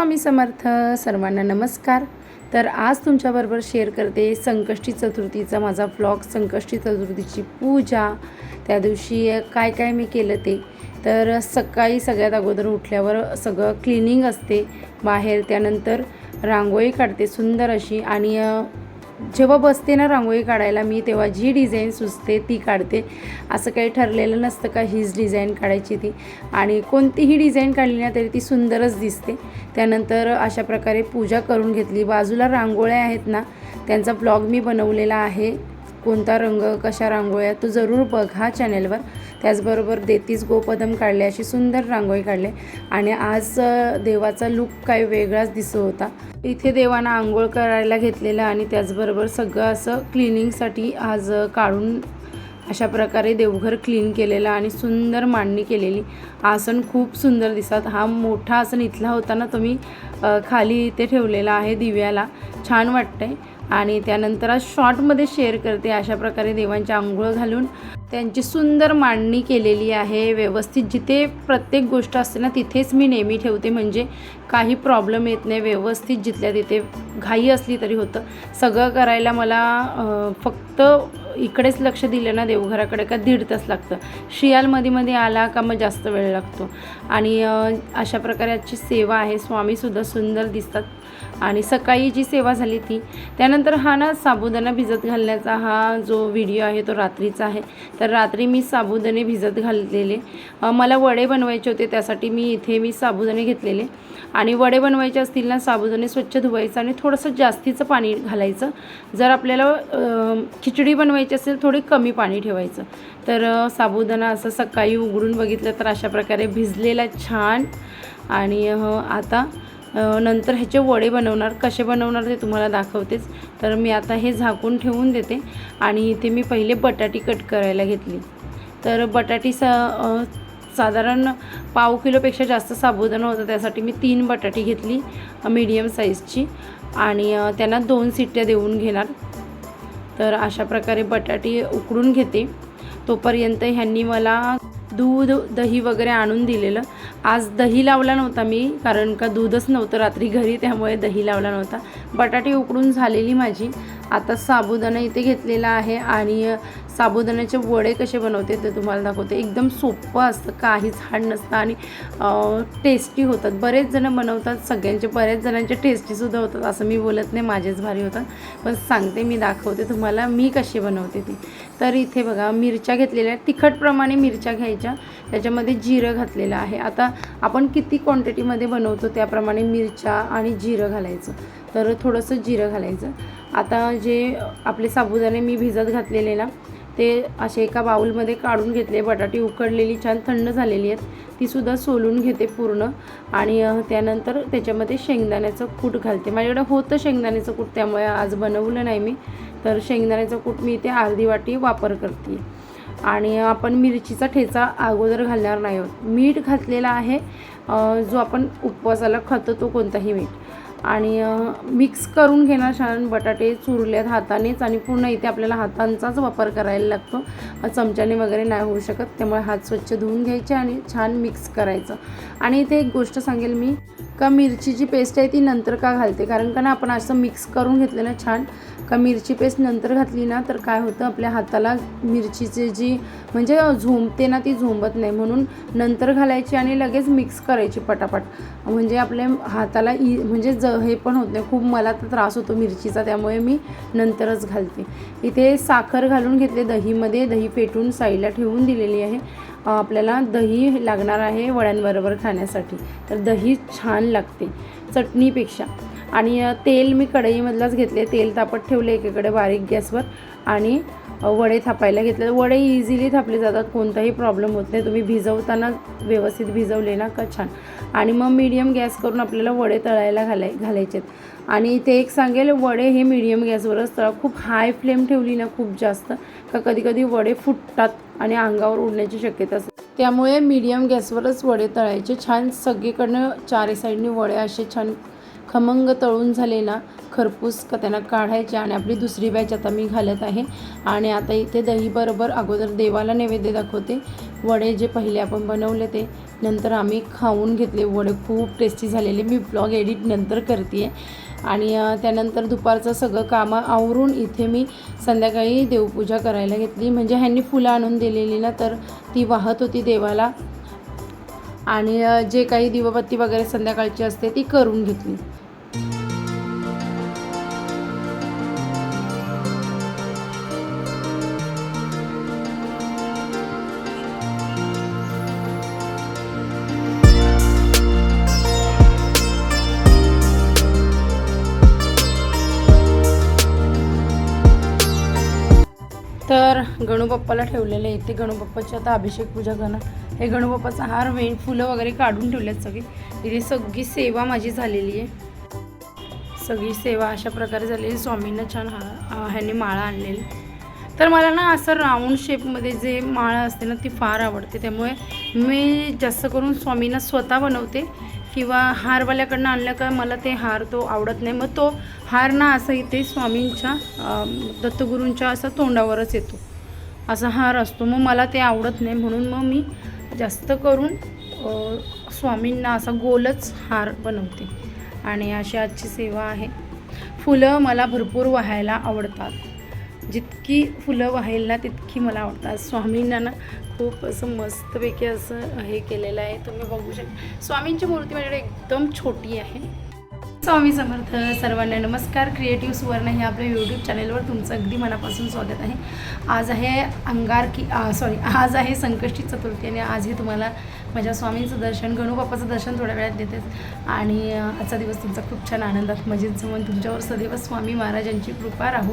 स्वामी समर्थ सर्वांना नमस्कार. तर आज तुमच्याबरोबर शेअर करते संकष्टी चतुर्थीचा माझा व्लॉग संकष्टी चतुर्थीची पूजा. त्या दिवशी काय काय मी केलं ते. तर सकाळी सगळ्यात अगोदर उठल्यावर सगळं क्लिनिंग असते. बाहेर त्यानंतर रांगोळी काढते सुंदर अशी आणि जेव्हा बसते ना रांगोळी काढायला मी तेव्हा जी डिझाईन सुचते ती काढते. असं काही ठरलेलं नसतं का हीच डिझाईन काढायची ती. आणि कोणतीही डिझाईन काढली ना तरी ती सुंदरच दिसते. त्यानंतर अशा प्रकारे पूजा करून घेतली. बाजूला रांगोळ्या आहेत ना त्यांचा ब्लॉग मी बनवलेला आहे. कोणता रंग कशा रांगोळ्या तो जरूर बघा चॅनेलवर त्याचबरोबर देतीस गोपदम काढले अशी सुंदर रांगोळी काढले. आणि आज देवाचा लुक काही वेगळाच दिसत होता. इथे देवांना आंघोळ करायला घेतलेलं आणि त्याचबरोबर सगळं असं क्लिनिंगसाठी आज काढून अशा प्रकारे देवघर क्लीन केलेलं आणि सुंदर मांडणी केलेली. आसन खूप सुंदर दिसतात हा मोठा आसन इथला होता ना तुम्ही खाली इथे ठेवलेला आहे दिव्याला. छान वाटतंय. आणि त्यानंतर आज शॉर्टमध्ये शेअर करते अशा प्रकारे देवांची आंघोळ घालून. त्यांची सुंदर मांडणी केलेली आहे व्यवस्थित जिथे प्रत्येक गोष्ट असते ना तिथेच मी नेहमी ठेवते. म्हणजे काही प्रॉब्लेम येत नाही व्यवस्थित जिथल्या तिथे घाई असली तरी होतं. सगळं करायला मला फक्त इकडेच लक्ष दिलं ना देवघराकडे का दीड तास लागतं? शियालमध्ये मध्ये आला का मग जास्त वेळ लागतो? आणि अशा प्रकारे आजची सेवा आहे. स्वामीसुद्धा सुंदर दिसतात. आणि सकाळी जी सेवा झाली ती त्यानंतर हा ना साबुदाणा भिजत घालण्याचा हा जो व्हिडिओ आहे तो रात्रीचा आहे. तर रात्री मी साबुदाणे भिजत घाललेले. मला वडे बनवायचे होते त्यासाठी मी इथे मी साबुदाणे घेतलेले. आणि वडे बनवायचे असतील ना साबुदाणे स्वच्छ धुवायचं आणि थोडंसं जास्तीचं पाणी घालायचं. जर आपल्याला खिचडी बनवायची असेल थोडी कमी पाणी ठेवायचं. तर साबुदाणा असं सकाळी उघडून बघितलं तर अशा प्रकारे भिजलेला छान. आणि आता नंतर ह्याचे वडे बनवणार कसे बनवणार ते तुम्हाला दाखवतेच. तर मी आता हे झाकून ठेवून देते आणि इथे मी पहिले बटाटी कट करायला घेतली. तर बटाटी सा साधारण पाव किलोपेक्षा जास्त साबुदाणा होता त्यासाठी मी तीन बटाटी घेतली मीडियम साईजची. आणि त्यांना दोन सिट्ट्या देऊन घेणार. तर अशा प्रकारे बटाटी उकडून घेते. तोपर्यंत ह्यांनी मला दूध दही वगैरे आणून दिलेलं. आज दही लावला नव्हता मी कारण का दूधच नव्हतं रात्री घरी त्यामुळे दही लावला नव्हता. बटाटे उकडून झालेली माझी. आता साबुदाणा इथे घेतलेला आहे आणि साबुदाण्याचे वडे कसे बनवते ते तुम्हाला दाखवते. एकदम सोपं असतं काहीच हाड नसतं आणि टेस्टी होतात. बरेच जण बनवतात सगळ्यांचे बऱ्याच जणांचे टेस्टीसुद्धा होतात. असं मी बोलत नाही माझेच भारी होतात. पण सांगते मी दाखवते तुम्हाला मी कशी बनवते ती. तर इथे बघा मिरच्या घेतलेल्या आहेत. तिखटप्रमाणे मिरच्या घ्यायच्या. त्याच्यामध्ये जिरं घातलेलं आहे. आता आपण किती क्वांटिटीमध्ये बनवतो त्याप्रमाणे मिरच्या आणि जिरं घालायचं. तर थोडंसं जिरं घालायचं. आता जे आपले साबुदाणे मी भिजत घातलेले ना ते असे एका बाऊलमध्ये काढून घेतले. बटाटी उकडलेली छान थंड झालेली आहेत. तीसुद्धा सोलून घेते पूर्ण. आणि त्यानंतर त्याच्यामध्ये शेंगदाण्याचं कूट घालते. माझ्याकडे होतं शेंगदाण्याचं कूट त्यामुळे आज बनवलं नाही मी. तर शेंगदाण्याचं कूट मी ते अर्धी वाटी वापर करते. आणि आपण मिरचीचा ठेचा अगोदर घालणार नाही आहोत. मीठ घातलेला आहे जो आपण उपवासाला खातो तो कोणताही मीठ. आणि मिक्स करून घेणार छान बटाटे चुरल्यात हातानेच आणि पूर्ण इथे आपल्याला हातांचाच वापर करायला लागतो. चमच्याने वगैरे नाही होऊ शकत त्यामुळे हात स्वच्छ धुवून घ्यायचे आणि छान मिक्स करायचं. आणि इथे एक गोष्ट सांगेल मी का मिरची जी पेस्ट आहे ती नंतर का घालते? कारण का ना आपण असं मिक्स करून घेतलं ना छान का मिरची पेस्ट नंतर घातली ना तर काय होतं? आपल्या हाताला मिरचीची जी म्हणजे झोंबते ना ती झोंबत नाही. म्हणून नंतर घालायची आणि लगेच मिक्स करायची पटापट. म्हणजे आपल्या हाताला इ म्हणजे ज हे पण होत नाही. खूप मला तर त्रास होतो मिरचीचा त्यामुळे मी नंतरच घालते. इथे साखर घालून घेतले दहीमध्ये. दही फेटून साईडला ठेवून दिलेली आहे. आपल्याला दही लागणार आहे वड्यांबरोबर खाण्यासाठी. तर दही छान लागते चटणीपेक्षा. आणि तेल मी कढईमधलाच घेतले. तेल तापत ठेवले एकीकडे बारीक गॅसवर आणि वडे थापायला घेतले. वडे इझिली थापले जातात कोणताही प्रॉब्लेम होत नाही. तुम्ही भिजवताना व्यवस्थित भिजवले ना का छान. आणि मग मीडियम गॅस करून आपल्याला वडे तळायला घालाय घालायचेत आणि ते एक सांगेल वडे हे मीडियम गॅसवरच तळा. खूप हाय फ्लेम ठेवली ना खूप जास्त का कधी कधी वडे फुटतात आणि अंगावर उडण्याची शक्यता असते. त्यामुळे मीडियम गॅसवरच वडे तळायचे छान. सगळीकडनं चारी साईडनी वडे असे छान खमंग तळून झाले ना खरपूस का त्यांना काढायचे आणि आपली दुसरी बॅच आता मी घालत आहे. आणि आता इथे दहीबरोबर अगोदर देवाला नैवेद्य दाखवते. वडे जे पहिले आपण बनवले ते नंतर आम्ही खाऊन घेतले. वडे खूप टेस्टी झालेले. मी ब्लॉग एडिट नंतर करते आणि त्यानंतर दुपारचं सगळं कामं आवरून इथे मी संध्याकाळी देवपूजा करायला घेतली. म्हणजे ह्यांनी फुलं आणून दिलेली ना तर ती वाहत होती देवाला. आणि जे काही दिवबत्ती वगैरे संध्याकाळची असते ती करून घेतली. गणूबाप्पाला ठेवलेलं आहे इथे गणूबाप्पाची आता अभिषेक पूजा करणार. हे गणूबाप्पाचा हार वेण फुलं वगैरे काढून ठेवलेत सगळी. इथे सगळी सेवा माझी झालेली आहे. सगळी सेवा अशा प्रकारे झालेली. स्वामींना छान हा ह्याने ह्यांनी माळा आणलेली. तर मला ना असं राऊंड शेपमध्ये जे माळा असते ना ती फार आवडते. त्यामुळे मी जास्त करून स्वामींना स्वतः बनवते. किंवा हारवाल्याकडनं आणलं का मला ते हार तो आवडत नाही. मग तो हार ना असं इथे स्वामींच्या दत्तगुरूंच्या असा तोंडावरच येतो. असा हार असतो मग मला ते आवडत नाही म्हणून मग मी जास्त करून स्वामींना असा गोलच हार बनवते. आणि अशी आजची सेवा आहे. फुलं मला भरपूर वाहायला आवडतात. जितकी फुलं वाहायला तितकी मला आवडतात. स्वामींना ना खूप असं मस्तपैकी असं हे केलेलं आहे. तुम्ही बघू शकता. स्वामींची मूर्ती माझ्याकडे एकदम छोटी आहे. स्वामी समर्थ सर्वांना नमस्कार. क्रिएटिव्ह सुवर्ण हे आपल्या यूट्यूब चॅनेलवर तुमचं अगदी मनापासून स्वागत आहे. आज आहे अंगारकी सॉरी आज आहे संकष्टी चतुर्थी आणि आजही तुम्हाला माझ्या स्वामींचं दर्शन गणूबापाचं दर्शन थोड्या वेळात देतेच आणि आजचा दिवस तुमचा खूप छान आनंदात मजेत जमून तुमच्यावर सदैव स्वामी महाराजांची कृपा राहू.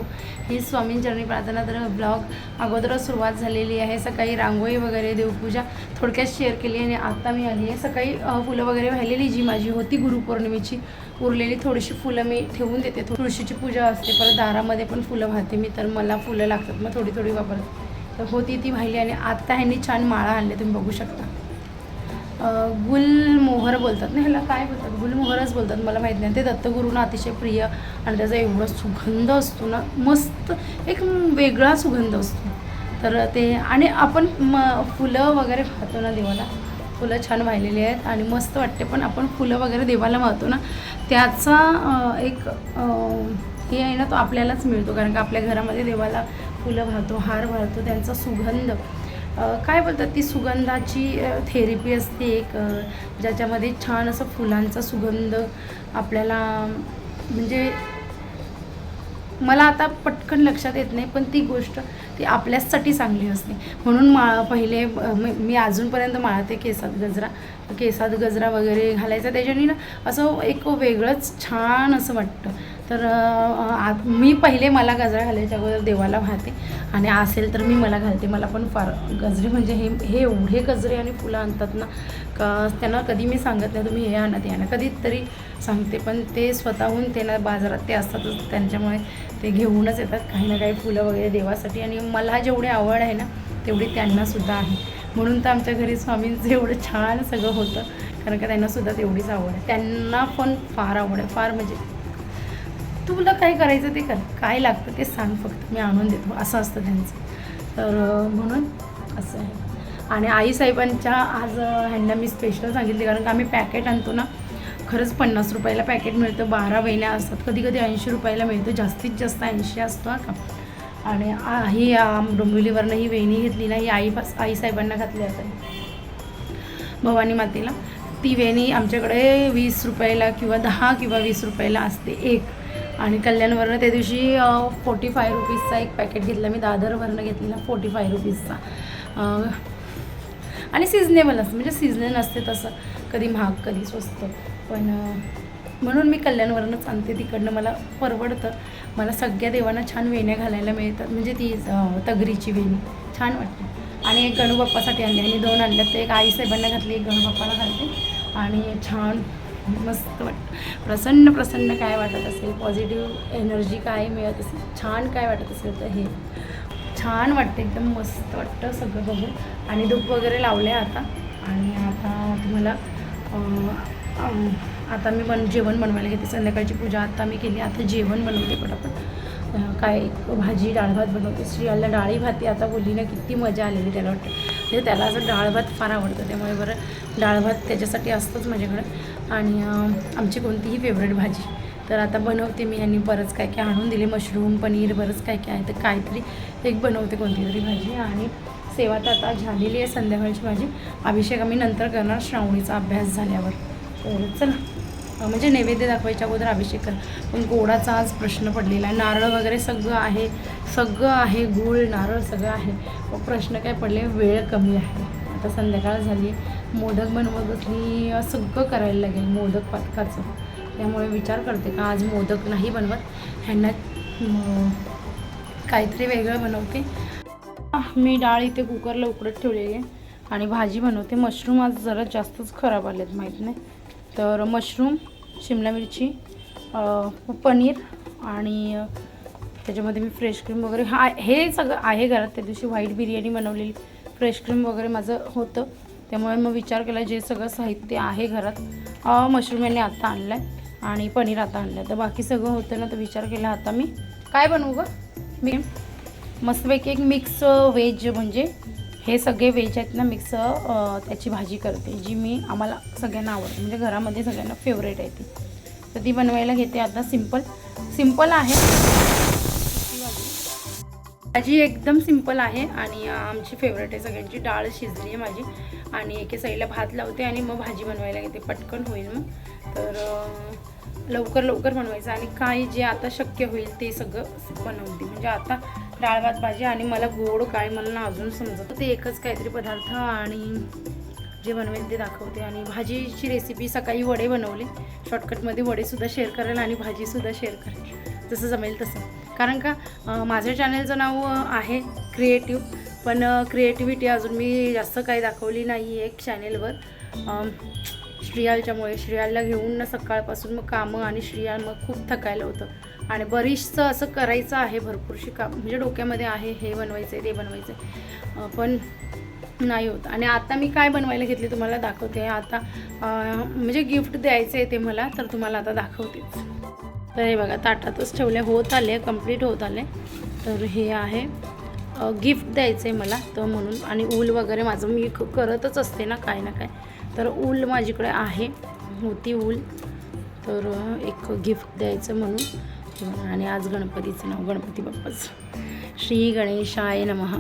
ही स्वामींचरणी प्रार्थना तर ब्लॉग अगोदरच सुरुवात झालेली आहे. सकाळी रांगोळी वगैरे देवपूजा थोडक्यात शेअर केली आणि आत्ता मी आली आहे. सकाळी फुलं वगैरे वाहिलेली जी माझी होती गुरुपौर्णिमेची उरलेली थोडीशी फुलं मी ठेवून देते. तुळशीची पूजा असते परत दारामध्ये पण फुलं वाहते मी तर मला फुलं लागतात. मग थोडी थोडी वापरते. तर होती ती वाहिली आणि आत्ता ह्यांनी छान माळा आणले तुम्ही बघू शकता. गुलमोहर बोलतात ना ह्याला काय बोलतात? गुलमोहरच बोलतात मला माहीत नाही. ते दत्तगुरूंना अतिशय प्रिय आणि त्याचा एवढा सुगंध असतो ना मस्त एक वेगळा सुगंध असतो. तर ते आणि आपण म फुलं वगैरे खातो ना देवाला. फुलं छान वाहिलेली आहेत आणि मस्त वाटते पण आपण फुलं वगैरे देवाला वाहतो ना त्याचा एक हे आहे ना तो आपल्यालाच मिळतो. कारण का आपल्या घरामध्ये देवाला फुलं वाहतो हार वाहतो त्यांचा सुगंध. काय बोलतात ती सुगंधाची थेरपी असते एक ज्याच्यामध्ये छान असं फुलांचा सुगंध आपल्याला म्हणजे मला आता पटकन लक्षात येत नाही पण ती गोष्ट ती आपल्यासाठी चांगली असते. म्हणून मा पहिले मी मी अजूनपर्यंत माळते केसात गजरा. केसात गजरा वगैरे घालायचा. त्याच्याने ना असं एक वेगळंच छान असं वाटतं. तर आ मी पहिले मला गजरा घालायच्या अगोदर देवाला वाहते आणि असेल तर मी मला घालते. मला पण फार गजरे म्हणजे हे हे एवढे गजरे आणि फुलं आणतात ना का त्यांना कधी मी सांगत नाही तुम्ही हे आणा ते आणा. कधीतरी सांगते पण ते स्वतःहून ते ना बाजारात ते असतातच त्यांच्यामुळे ते घेऊनच येतात. काही ना काही फुलं वगैरे देवासाठी आणि मला जेवढी आवड आहे ना तेवढी त्यांनासुद्धा आहे. म्हणून तर आमच्या घरी स्वामींचं एवढं छान सगळं होतं कारण का त्यांनासुद्धा तेवढीच आवड आहे. त्यांना पण फार आवड आहे. फार म्हणजे तुला काय करायचं ते कर. काय लागतं ते सांग फक्त. मी आणून देतो. असं असतं त्यांचं. तर म्हणून असं आहे. आणि आईसाहेबांच्या आज ह्यांना मी स्पेशल सांगितले. कारण का आम्ही पॅकेट आणतो ना खरंच पन्नास रुपयाला पॅकेट मिळतं. बारा महिन्या असतात. कधी कधी ऐंशी रुपयाला मिळतं. जास्तीत जास्त ऐंशी असतो का? आणि ही डोंबिवलीवरनं ही वेणी घेतली ना ही आई आईसाहेबांना घातली आपण भवानी मातेला. ती वेणी आमच्याकडे वीस रुपयाला किंवा दहा किंवा वीस रुपयाला असते. एक. आणि कल्याणवरनं त्या दिवशी फोर्टी फाय रुपीजचा एक पॅकेट घेतला. मी दादरवरनं घेतलेला फोर्टी फाय रुपीजचा आणि सिजनेबल असतं. म्हणजे सिजनेबल असते तसं. कधी महाग कधी स्वस्त. पण म्हणून मी कल्याणवरनंच आणते तिकडनं. मला परवडतं. मला सगळ्या देवांना छान वेण्या घालायला मिळतात. म्हणजे ती तगरीची वेणी. छान वाटते. आणि एक गणूबाप्पासाठी आणली आणि दोन आणल्यात. तर एक आईसाहेबांना घातली एक गणूबाप्पाला घालते. आणि छान मस्त वाटतं प्रसन्न प्रसन्न काय वाटत असेल? पॉझिटिव्ह एनर्जी काय मिळत असेल? छान काय वाटत असेल तर हे. छान वाटतं एकदम मस्त वाटतं सगळं बघून. आणि धूप वगैरे लावले आता. आणि आता तुम्हाला आता मी बन जेवण बनवायला घेते. संध्याकाळची पूजा आता मी केली. आता जेवण बनवते पटापट. काय भाजी डाळ भात बनवते. श्रीयाला डाळी भाती आता बोलली ना किती मजा आलेली त्याला वाटतं. म्हणजे त्याला असं डाळ भात फार आवडतं. त्यामुळे बरं डाळ भात त्याच्यासाठी असतंच माझ्याकडं. आणि आमची कोणतीही फेवरेट भाजी. तर आता बनवते मी यांनी बरंच काय काय आणून दिले. मशरूम पनीर बरंच काय काय आहे. तर काहीतरी एक बनवते कोणती तरी भाजी. आणि सेवा तर आता झालेली आहे संध्याकाळची भाजी. अभिषेक आम्ही नंतर करणार. श्रावणीचा अभ्यास झाल्यावर. तर चला. म्हणजे नैवेद्य दाखवायच्या अगोदर अभिषेक कर. पण गोडाचा आज प्रश्न पडलेला आहे. नारळ वगैरे सगळं आहे. सगळं आहे. गूळ नारळ सगळं आहे. मग प्रश्न काय पडले? वेळ कमी आहे. आता संध्याकाळ झाली. मोदक बनवत असली सगळं करायला लागेल. मोदक पातकाचं त्यामुळे विचार करते का आज मोदक नाही बनवत. ह्यांना काहीतरी वेगळं बनवते. मी डाळ इथे कुकरला उकडत ठेवलेली आहे. आणि भाजी बनवते. मशरूम आज जरा जास्तच खराब आलेत. माहीत नाही. तर मशरूम शिमला मिरची पनीर आणि त्याच्यामध्ये मी फ्रेश क्रीम वगैरे हा हे सगळं आहे घरात. त्या दिवशी व्हाईट बिर्याणी बनवलेली. फ्रेश क्रीम वगैरे माझं होतं. त्यामुळे मग विचार केला जे सगळं साहित्य आहे घरात मशरूम यांनी आत्ता आणलं आहे आणि पनीर आता आणलं आहे तर बाकी सगळं होतं ना तर विचार केला आता मी. काय बनवू गं? मी मस्तपैकी एक मिक्स व्हेज म्हणजे हे सगळे व्हेज आहेत ना मिक्स त्याची भाजी करते जी मी आम्हाला सगळ्यांना आवडते. म्हणजे घरामध्ये सगळ्यांना फेवरेट आहे ती. तर ती बनवायला घेते आता सिंपल सिंपल आहे. भाजी एकदम सिंपल आहे आणि आमची फेवरेट आहे सगळ्यांची. डाळ शिजली आहे माझी आणि एके साईडला भात लावते आणि मग भाजी बनवायला घेते. पटकन होईल मग. तर लवकर लवकर बनवायचं आणि काय जे आता शक्य होईल ते सगळं बनवते. म्हणजे आता डाळ भात भाजी आणि मला गोड काय मला ना अजून समजत. ते एकच काहीतरी पदार्थ आणि जे बनवेल ते दाखवते. आणि भाजीची रेसिपी सकाळी वडे बनवले. शॉर्टकटमध्ये वडेसुद्धा शेअर करेल आणि भाजीसुद्धा शेअर करेल. जसं जमेल तसं. कारण का माझ्या चॅनलचं नाव आहे क्रिएटिव्ह पण क्रिएटिव्हिटी अजून मी जास्त काही दाखवली नाही एक चॅनेलवर श्रियालच्यामुळे श्रियालला घेऊन ना सकाळपासून मग कामं आणि श्रियाल मग खूप थकायला होतं. आणि बरीचसं असं करायचं आहे भरपूरशी काम म्हणजे डोक्यामध्ये आहे हे बनवायचं आहे ते बनवायचं आहे पण नाही होत. आणि आता मी काय बनवायला घेतले तुम्हाला दाखवते. आता म्हणजे गिफ्ट द्यायचं आहे ते मला तर तुम्हाला आता दाखवतेच. तर हे बघा ताटातच ठेवले होत आले कंप्लीट होत आले. तर हे आहे. गिफ्ट द्यायचं आहे मला तर म्हणून. आणि ऊल वगैरे माझं मी क- करतच असते ना काय ना काय. तर ऊल माझ्याकडे आहे. होती ऊल. तर एक गिफ्ट द्यायचं म्हणून. आणि आज गणपतीचं नाव गणपती बाप्पाचं. श्री गणेशाय नमः.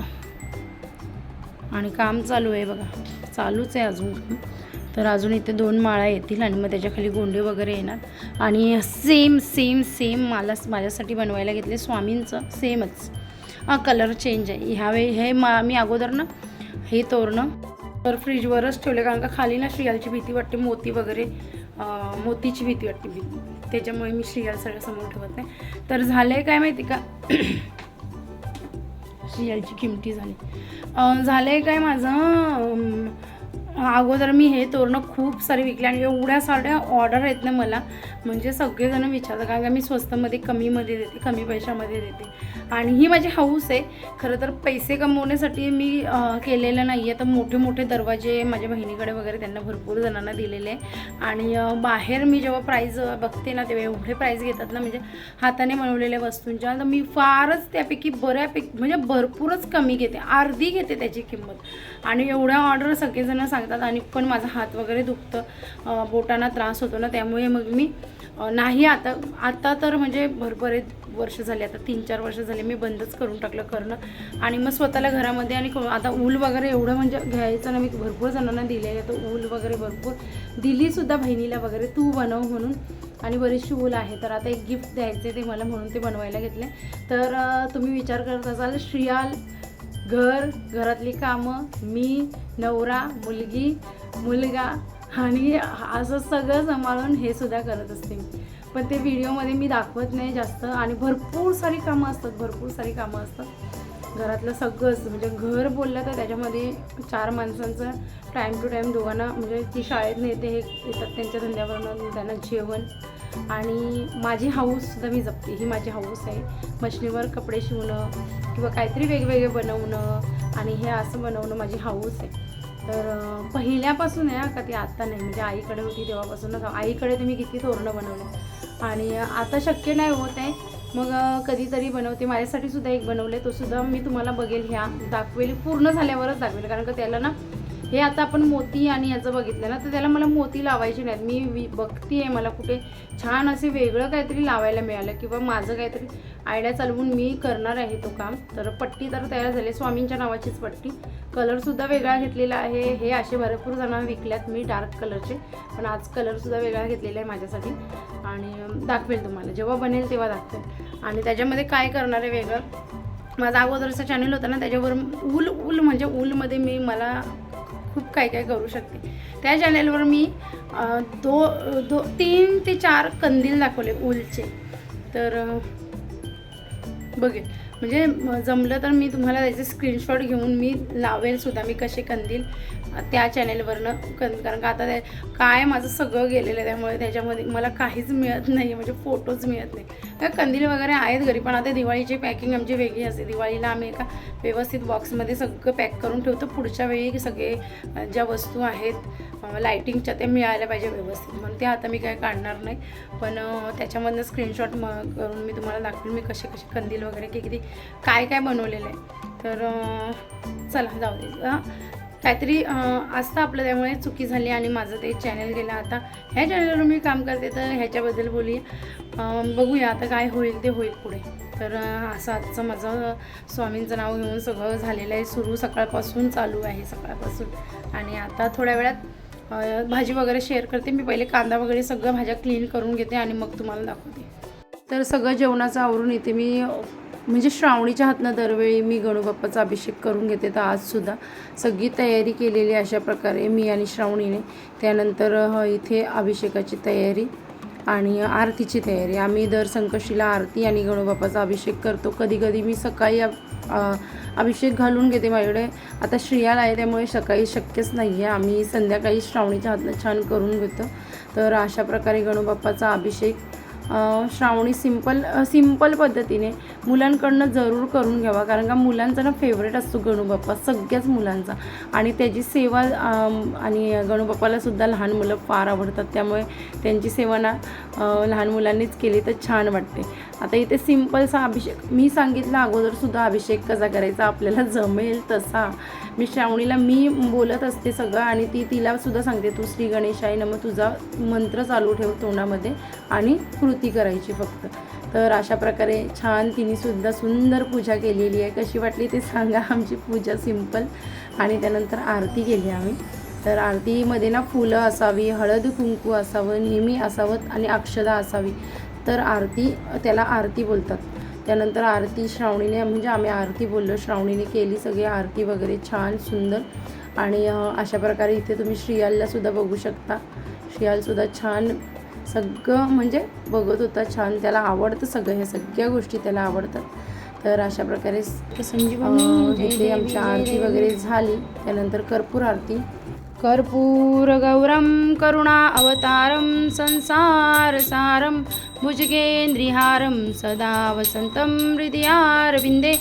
आणि काम चालू आहे बघा. चालूच आहे अजून. तर अजून इथे दोन माळा येतील आणि मग त्याच्याखाली गोंडे वगैरे येणार. आणि सेम सेम सेम मला माझ्यासाठी बनवायला घेतले स्वामींचं. सेमच हा कलर चेंज आहे. ह्यावेळी हे मा मी अगोदर ना हे तोरणं तर फ्रीजवरच ठेवले कारण का खाली ना श्रियालची भीती वाटते मोती वगैरे मोतीची भीती वाटते भीती. त्याच्यामुळे मी श्रियाल सगळं समोर ठेवत नाही. तर झालं आहे काय माहिती का? श्रियालची किमती झाली. झालं आहे काय माझं? अगोदर मी हे तोरणं खूप सारे विकले आणि एवढ्या साऱ्या ऑर्डर आहेत ना मला म्हणजे सगळेजण विचारतात कारण का मी स्वस्तमध्ये कमीमध्ये देते कमी पैशामध्ये देते. आणि ही माझी हाऊस आहे. खरं तर पैसे कमवण्यासाठी मी केलेलं नाही आहे तर मोठे मोठे दरवाजे माझ्या बहिणीकडे वगैरे त्यांना भरपूर जणांना दिलेले आहे. आणि बाहेर मी जेव्हा प्राईज बघते ना तेव्हा एवढे प्राईज घेतात ना म्हणजे हाताने बनवलेल्या वस्तूंच्या. तर मी फारच त्यापैकी बऱ्यापैकी म्हणजे भरपूरच कमी घेते. अर्धी घेते त्याची किंमत. आणि एवढ्या ऑर्डर सगळेजण लागतात आणि पण माझा हात वगैरे दुखतं बोटांना त्रास होतो ना त्यामुळे मग मी नाही आता आता तर म्हणजे भरपूर वर्ष झाले आता तीन चार वर्ष झाले मी बंदच करून टाकलं करणं. आणि मग स्वतःला घरामध्ये आणि आता ऊल वगैरे एवढं म्हणजे घ्यायचं ना मी भरपूर जणांना दिलेलं आहे तर ऊल वगैरे भरपूर दिलीसुद्धा बहिणीला वगैरे तू बनव म्हणून. आणि बरीचशी ऊल आहे तर आता एक गिफ्ट द्यायचे ते मला म्हणून ते बनवायला घेतले तर तुम्ही विचार करत असाल श्रियाल घर घरातली कामं मी नवरा मुलगी मुलगा आणि असं सगळं सांभाळून हे सुद्धा करत असते मी. पण ते व्हिडिओमध्ये मी दाखवत नाही जास्त आणि भरपूर सारी कामं असतात भरपूर सारी कामं असतात. घरातलं सगळंच म्हणजे घर बोललं तर त्याच्यामध्ये चार माणसांचं टाईम टू टाईम दोघांना म्हणजे ती शाळेत नेते हे येतात त्यांच्या धंद्यावरून त्यांना जेवण. आणि माझी हाऊससुद्धा मी जपते. ही माझी हाऊस आहे. मशनीवर कपडे शिवणं किंवा काहीतरी वेगवेगळे बनवणं आणि हे असं बनवणं माझी हाऊस आहे. तर पहिल्यापासून आहे का ती आत्ता नाही. म्हणजे आईकडे होती तेव्हापासूनच. आईकडे तुम्ही किती तोरणं बनवले. आणि आता शक्य नाही होत आहे. मग कधीतरी बनवते. माझ्यासाठी सुद्धा एक बनवले तो सुद्धा मी तुम्हाला बघेल. ह्या दाखवेल. पूर्ण झाल्यावरच दाखवेल. कारण का त्याला ना हे आता आपण मोती आणि याचं बघितलं ना तर त्याला मला मोती लावायचे नाहीत. मी वि बघते आहे मला कुठे छान असे वेगळं काहीतरी लावायला मिळालं किंवा माझं काहीतरी आयडिया चालवून मी करणार आहे तो काम. तर पट्टी तर तयार झाली स्वामींच्या नावाचीच पट्टी. कलरसुद्धा वेगळा घेतलेला आहे. हे असे भरपूर जण विकल्यात मी डार्क कलरचे पण आज कलरसुद्धा वेगळा घेतलेला आहे माझ्यासाठी. आणि दाखवेल तुम्हाला. जेव्हा बनेल तेव्हा दाखवेल. आणि त्याच्यामध्ये काय करणार आहे वेगळं? माझा अगोदरचा चॅनल होता ना त्याच्यावर ऊल ऊल म्हणजे ऊलमध्ये मी मला खूप काही काय करू शकते. त्या चॅनेलवर मी दो दो तीन ते चार कंदील दाखवले ऊलचे तर बघेल म्हणजे जमलं तर मी तुम्हाला त्याचे स्क्रीनशॉट घेऊन मी लावेल सुद्धा. मी कसे कंदील त्या चॅनेलवरनं कं कारण का आता ते काय माझं सगळं गेलेलं आहे त्यामुळे त्याच्यामध्ये मला काहीच मिळत नाही म्हणजे फोटोज मिळत नाही. कंदील वगैरे आहेत घरी पण आता दिवाळीची पॅकिंग आमची वेगळी असते. दिवाळीला आम्ही एका व्यवस्थित बॉक्समध्ये सगळं पॅक करून ठेवतो. पुढच्या वेळी सगळे ज्या वस्तू आहेत लायटिंगच्या त्या मिळायला पाहिजे व्यवस्थित. म्हणून ते आता मी काय काढणार नाही. पण त्याच्यामधनं स्क्रीनशॉट म करून मी तुम्हाला दाखवेल मी कसे कसे कंदील वगैरे की किती काय काय बनवलेलं आहे. तर चला जाऊ दे. हां काहीतरी असतं आपलं त्यामुळे चुकी झाली आणि माझं ते चॅनल गेलं आता. ह्या चॅनलवर मी काम करते तर ह्याच्याबद्दल बोलूया. बघूया आता काय होईल ते होईल पुढे. तर असं आजचं माझं स्वामींचं नाव घेऊन सगळं झालेलं आहे. सुरू सकाळपासून चालू आहे सकाळपासून. आणि आता थोड्या वेळात भाजी वगैरे शेअर करते. मी पहिले कांदा वगैरे सगळं भाज्या क्लीन करून घेते आणि मग तुम्हाला दाखवते. तर सगळं जेवणाचं आवरून येते मी म्हणजे श्रावणीच्या हातनं दरवेळी मी गणूबाप्पाचा अभिषेक करून घेते. तर आजसुद्धा सगळी तयारी केलेली अशा प्रकारे मी आणि श्रावणीने. त्यानंतर इथे अभिषेकाची तयारी. आणि आरतीची तयारी. आम्ही दर संकष्टीला आरती आणि गणूबाप्पाचा अभिषेक करतो. कधी कधी मी सकाळी अभिषेक घालून घेते माझ्याकडे. आता श्रियाला आहे त्यामुळे सकाळी शक्यच नाही आहे आम्ही संध्याकाळी श्रावणीच्या हातनं छान करून घेतो. तर अशा प्रकारे गणूबाप्पाचा अभिषेक श्रावणी सिंपल सिंपल पद्धतीने मुलांकडनं जरूर करून घ्यावा. कारण का मुलांचा ना फेवरेट असतो गणूबाप्पा सगळ्याच मुलांचा. आणि त्याची सेवा आणि गणूबाप्पालासुद्धा लहान मुलं फार आवडतात. त्यामुळे त्यांची सेवा ना लहान मुलांनीच केली तर छान वाटते. आता इथे सिम्पलचा अभिषेक. मी सांगितलं अगोदरसुद्धा अभिषेक कसा करायचा आपल्याला जमेल तसा. मी श्रावणीला मी बोलत असते सगळं आणि ती तिला सुद्धा सांगते तू श्री गणेशाय नम तुझा मंत्र चालू ठेव तोंडामध्ये आणि कृती करायची फक्त. तर अशा प्रकारे छान तिने सुद्धा सुंदर पूजा केलेली आहे. कशी वाटली ते सांगा. आमची पूजा सिंपल आणि त्यानंतर आरती केली आम्ही. तर आरतीमध्ये ना फुलं असावी हळद कुंकू असावं नेहमी असावं आणि अक्षदा असावी. तर आरती त्याला आरती बोलतात. त्यानंतर आरती श्रावणीने म्हणजे आम्ही आरती बोललो. श्रावणीने केली सगळी आरती वगैरे छान सुंदर. आणि अशा प्रकारे इथे तुम्ही श्रियालला सुद्धा बघू शकता. श्रियालसुद्धा छान सगळं म्हणजे बघत होता छान. त्याला आवडतं सगळं ह्या सगळ्या गोष्टी त्याला आवडतात. तर अशा प्रकारे इथे आमची आरती वगैरे झाली. त्यानंतर कर्पूर आरती. कर्पूरगौरं करुणा अवतारं संसारसारं भुजगेन्द्रिहारं सदा वसन्तं हृदयारविन्दे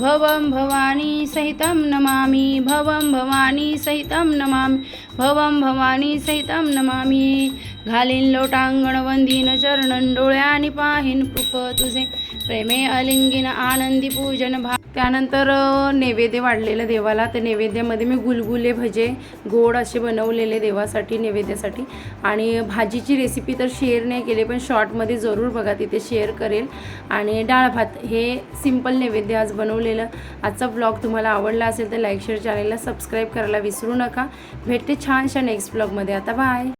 भवं भवानी सहितं नमामि भवं भवानी सहितं नमामि। भवम भवानी सहितं नमामी. घालीन लोटांगण वंदीन चरणन डोळ्यानी पाहिन कृप तुझे. प्रेमे अलिंगिन आनंदी पूजन भा त्यानंतर नैवेद्य वाढलेलं देवाला. त्या नैवेद्यामध्ये मी गुलगुले भजे गोड असे बनवलेले देवासाठी नैवेद्यासाठी. आणि भाजीची रेसिपी तर शेअर नाही केली पण शॉर्टमध्ये जरूर बघा तिथे शेअर करेल. आणि डाळ भात हे सिंपल नैवेद्य आज बनवलेलं. आजचा ब्लॉग तुम्हाला आवडला असेल तर लाईक शेअर चॅनलला सबस्क्राईब करायला विसरू नका. भेटते छानशा नेक्स्ट ब्लॉगमध्ये आता बाय